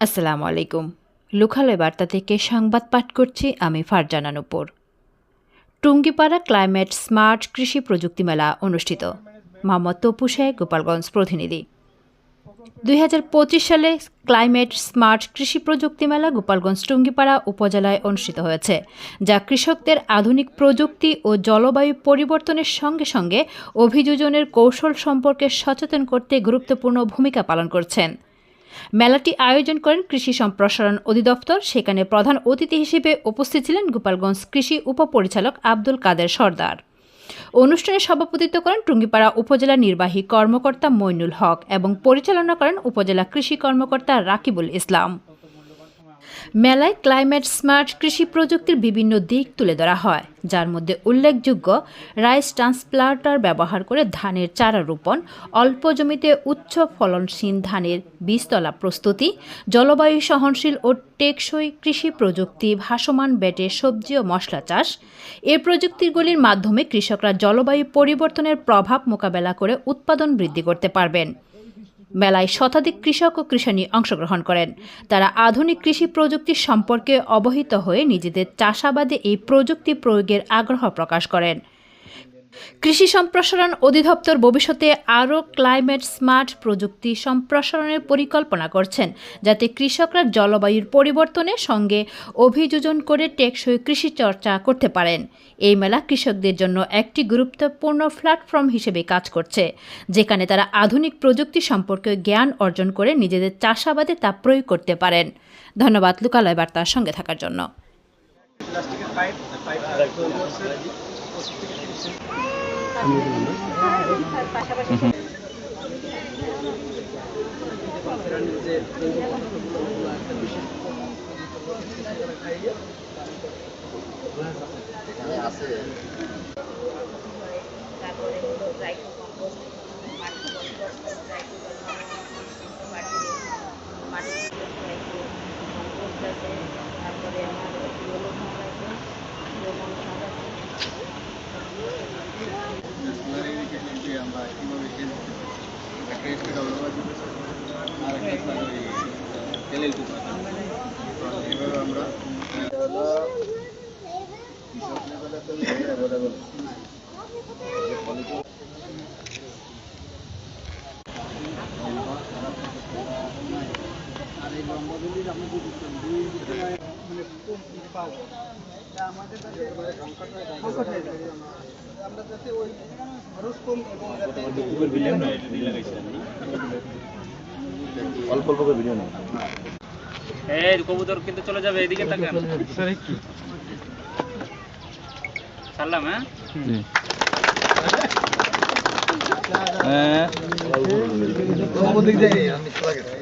আসসালামু আলাইকুম। লোকালয় বার্তা থেকে সংবাদ পাঠ করছি আমি ফারজানা নুপুর। টুঙ্গিপাড়া ক্লাইমেট স্মার্ট কৃষি প্রযুক্তি মেলা অনুষ্ঠিত। মোহাম্মদ তপু গোপালগঞ্জ প্রতিনিধি। দুই হাজার পঁচিশ সালে ক্লাইমেট স্মার্ট কৃষি প্রযুক্তি মেলা গোপালগঞ্জ টুঙ্গিপাড়া উপজেলায় অনুষ্ঠিত হয়েছে, যা কৃষকদের আধুনিক প্রযুক্তি ও জলবায়ু পরিবর্তনের সঙ্গে সঙ্গে অভিযোজনের কৌশল সম্পর্কে সচেতন করতে গুরুত্বপূর্ণ ভূমিকা পালন করছেন। মেলাটি আয়োজন করেন কৃষি সম্প্রসারণ অধিদপ্তর। সেখানে প্রধান অতিথি হিসেবে উপস্থিত ছিলেন গোপালগঞ্জ কৃষি উপপরিচালক আব্দুল কাদের সর্দার। অনুষ্ঠানে সভাপতিত্ব করেন টুঙ্গিপাড়া উপজেলা নির্বাহী কর্মকর্তা মইনুল হক এবং পরিচালনা করেন উপজেলা কৃষি কর্মকর্তা রাকিবুল ইসলাম। মেলায় ক্লাইমেট স্মার্ট কৃষি প্রযুক্তির বিভিন্ন দিক তুলে ধরা হয়, যার মধ্যে উল্লেখযোগ্য রাইস ট্রান্সপ্লান্টার ব্যবহার করে ধানের চারা রোপণ, অল্প জমিতে উচ্চ ফলনশীল ধানের বীজতলা প্রস্তুতি, জলবায়ু সহনশীল ও টেকসই কৃষি প্রযুক্তি, ভাসমান বেটে সবজি ও মশলা চাষ। এই প্রযুক্তিগুলির মাধ্যমে কৃষকরা জলবায়ু পরিবর্তনের প্রভাব মোকাবেলা করে উৎপাদন বৃদ্ধি করতে পারবেন। মেলায় শতাধিক কৃষক ও কৃষাণী অংশগ্রহণ করেন। তারা আধুনিক কৃষি প্রযুক্তি সম্পর্কে অবহিত হয়ে নিজেদের চাষাবাদে এই প্রযুক্তি প্রয়োগের আগ্রহ প্রকাশ করেন। কৃষি সম্প্রসারণ অধিদপ্তর ভবিষ্যতে আরও ক্লাইমেট স্মার্ট প্রযুক্তি সম্প্রসারণের পরিকল্পনা করছেন যাতে কৃষকরা জলবায়ুর পরিবর্তনের সঙ্গে অভিযোজন করে টেকসই কৃষি চর্চা করতে পারেন এই মেলা কৃষকদের জন্য একটি গুরুত্বপূর্ণ প্ল্যাটফর্ম হিসেবে কাজ করছে যেখানে তারা আধুনিক প্রযুক্তি সম্পর্কে জ্ঞান অর্জন করে নিজেদের চাষাবাদে তা প্রয়োগ করতে পারেন ধন্যবাদ লোকালয় বার্তার সঙ্গে থাকার জন্য খাইয়ে তারপরে হলো অ্যাভেলেবল আর এই লম্বাগুলির আপনি যদি দুই দিকে মানে কম পাও তা আমাদের কাছে সংকট হয়ে যাবে আমরা যাতে ওই খরচ কম এবং যাতে অল্প অল্প করে ভিডিও নাও এই কবুতর কিন্তু চলে যাবে এদিকে তাকান। ছাড়লাম হ্যাঁ? হ্যাঁ। দিক দিয়ে আমি চলে গেছি